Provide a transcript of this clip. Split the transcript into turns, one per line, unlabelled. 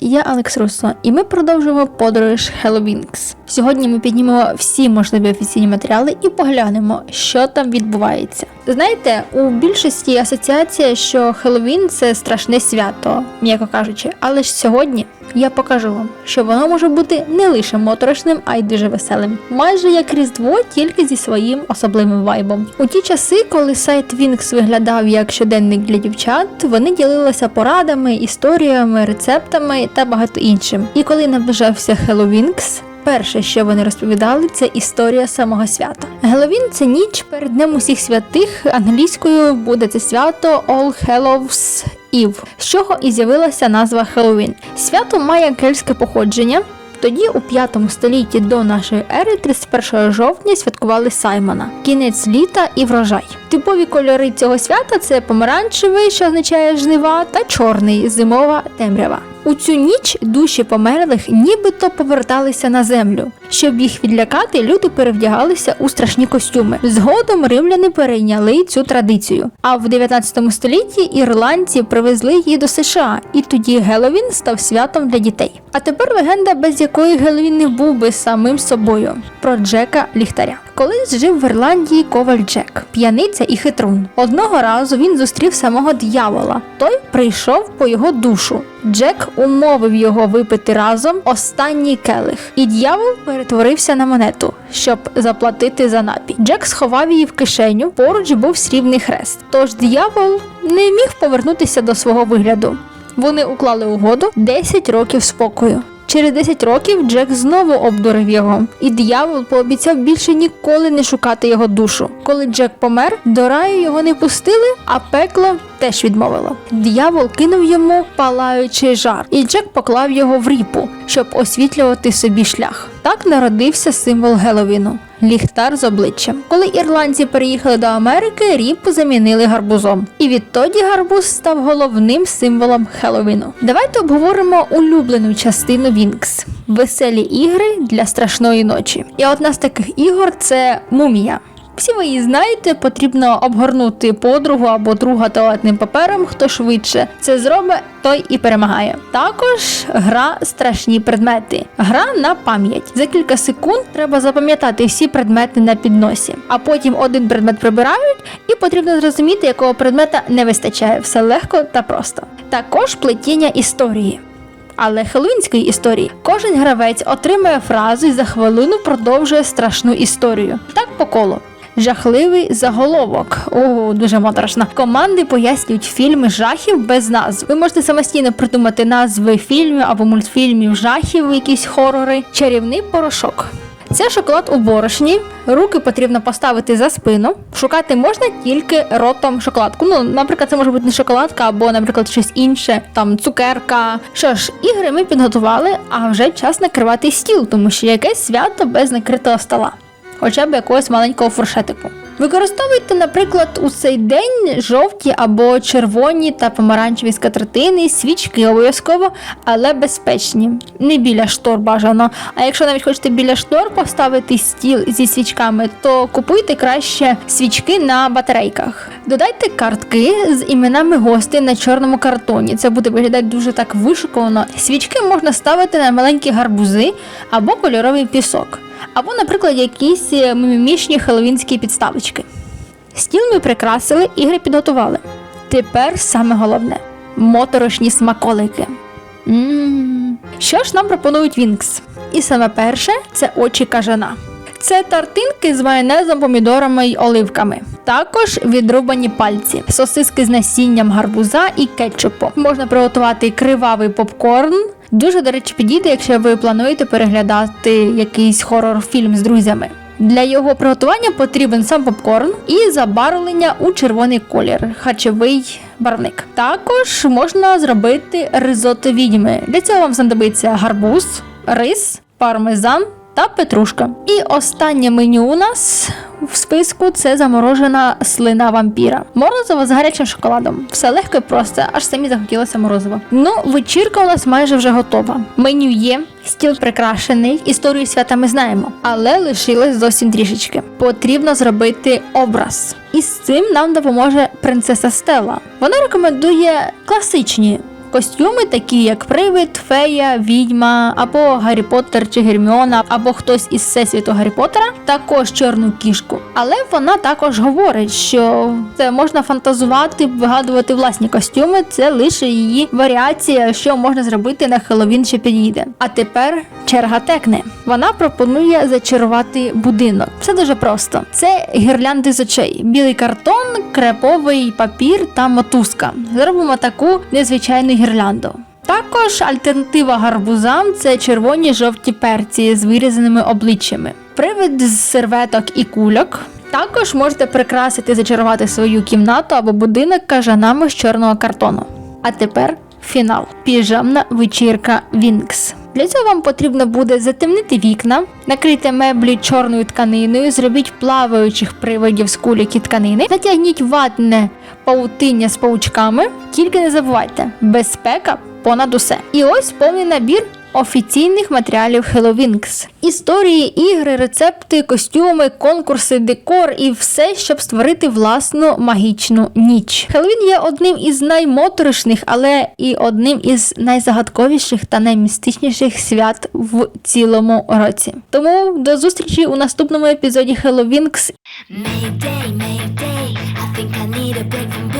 Я Алекс Руссо, і ми продовжуємо подорож Halloweenks. Сьогодні ми піднімемо всі можливі офіційні матеріали і поглянемо, що там відбувається. Знаєте, у більшості асоціація, що Хеллоуін – це страшне свято, м'яко кажучи, але ж сьогодні я покажу вам, що воно може бути не лише моторошним, а й дуже веселим. Майже як Різдво, тільки зі своїм особливим вайбом. У ті часи, коли сайт Wings виглядав як щоденник для дівчат, вони ділилися порадами, історіями, рецептами та багато іншим. І коли наближався Хеллоуінкс, Перше, що вони розповідали, це історія самого свята. Геловін це ніч перед днем усіх святих. Англійською буде це свято All Hallows Eve, з чого і з'явилася назва Хеллоуін. Свято має кельтське походження. Тоді, у 5 столітті до нашої ери, 31 жовтня, святкували Саймона, кінець літа і врожай. Типові кольори цього свята це помаранчевий, що означає жнива, та чорний зимова темрява. У цю ніч душі померлих нібито поверталися на землю. Щоб їх відлякати, люди перевдягалися у страшні костюми. Згодом римляни перейняли цю традицію. А в 19 столітті ірландці привезли її до США, і тоді Геловін став святом для дітей. А тепер легенда, без якої Геловін не був би самим собою про Джека Ліхтаря. Колись жив в Ірландії коваль Джек, п'яниця і хитрун. Одного разу він зустрів самого д'явола. Той прийшов по його душу. Джек умовив його випити разом останній келих, і дьявол перетворився на монету, щоб заплатити за напій. Джек сховав її в кишеню, поруч був срібний хрест. Тож д'явол не міг повернутися до свого вигляду. Вони уклали угоду 10 років спокою. Через 10 років Джек знову обдурив його, і диявол пообіцяв більше ніколи не шукати його душу. Коли Джек помер, до раю його не пустили, а пекло теж відмовило. Диявол кинув йому палаючий жар, і Джек поклав його в ріпу, щоб освітлювати собі шлях. Так народився символ Геловіну. Ліхтар з обличчям. Коли ірландці переїхали до Америки, ріпу замінили гарбузом. І відтоді гарбуз став головним символом Хеловіну. Давайте обговоримо улюблену частину Вінкс веселі ігри для страшної ночі. І одна з таких ігор це мумія. Всі ви її знаєте, потрібно обгорнути подругу або друга туалетним папером, хто швидше це зробить, той і перемагає. Також гра страшні предмети. Гра на пам'ять. За кілька секунд треба запам'ятати всі предмети на підносі, а потім один предмет прибирають, і потрібно зрозуміти, якого предмета не вистачає. Все легко та просто. Також плетіння історії. Але хеллоуінської історії кожен гравець отримує фразу і за хвилину продовжує страшну історію. Так по колу. Жахливий заголовок. О, дуже моторошно. Команди пояснюють фільми жахів без назв. Ви можете самостійно придумати назви фільмів або мультфільмів жахів, якісь хорори. Чарівний порошок. Це шоколад у борошні. Руки потрібно поставити за спину. Шукати можна тільки ротом шоколадку. Ну, наприклад, це може бути не шоколадка, або, наприклад, щось інше, там цукерка. Що ж, ігри ми підготували, а вже час накривати стіл, тому що якесь свято без накритого стола хоча б якогось маленького фуршетику. Використовуйте, наприклад, у цей день жовті або червоні та помаранчеві скатертини, свічки обов'язково, але безпечні. Не біля штор бажано. А якщо навіть хочете біля штор поставити стіл зі свічками, то купуйте краще свічки на батарейках. Додайте картки з іменами гостей на чорному картоні. Це буде виглядати дуже так вишуковано. Свічки можна ставити на маленькі гарбузи або кольоровий пісок. Або, наприклад, якісь е, мімімішні хеллоуінські підставочки. Стіл ми прикрасили, ігри підготували. Тепер саме головне моторошні смаколики. М-м-м. Що ж нам пропонують Вінкс? І саме перше це очі кажана. Це тартинки з майонезом, помідорами й оливками. Також відрубані пальці, сосиски з насінням гарбуза і кетчупу. Можна приготувати кривавий попкорн. Дуже, до речі, підійде, якщо ви плануєте переглядати якийсь хорор-фільм з друзями. Для його приготування потрібен сам попкорн і забарвлення у червоний колір, харчовий барвник. Також можна зробити ризотто відьми. Для цього вам знадобиться гарбуз, рис, пармезан та петрушка. І останнє меню у нас в списку це заморожена слина вампіра. Морозиво з гарячим шоколадом. Все легко і просто, аж самі захотілося морозиво. Ну, вечірка у нас майже вже готова. Меню є, стіл прикрашений, історію свята ми знаємо, але лишилось зовсім трішечки. Потрібно зробити образ. І з цим нам допоможе принцеса Стелла. Вона рекомендує класичні костюми, такі як Привид, Фея, Відьма, або Гаррі Поттер чи Герміона, або хтось із всесвіту Гаррі Поттера, також чорну кішку. Але вона також говорить, що це можна фантазувати, вигадувати власні костюми. Це лише її варіація, що можна зробити на Хеллоуін, що підійде. А тепер черга текне. Вона пропонує зачарувати будинок. Все дуже просто: це гірлянди з очей, білий картон, креповий папір та мотузка. Зробимо таку незвичайну гірлянду. Також альтернатива гарбузам це червоні жовті перці з вирізаними обличчями. Привид з серветок і кульок. Також можете прикрасити зачарувати свою кімнату або будинок кажанами з чорного картону. А тепер фінал. Піжамна вечірка Вінкс. Для цього вам потрібно буде затемнити вікна, накрити меблі чорною тканиною, зробіть плаваючих привидів з куліки тканини, натягніть ватне паутиння з паучками. Тільки не забувайте, безпека понад усе. І ось повний набір офіційних матеріалів Halloweenks. Історії, ігри, рецепти, костюми, конкурси, декор і все, щоб створити власну магічну ніч. Хеллоуін є одним із наймоторишних, але і одним із найзагадковіших та наймістичніших свят в цілому році. Тому до зустрічі у наступному епізоді Halloweenks
Mayday, Mayday, I think I need a break from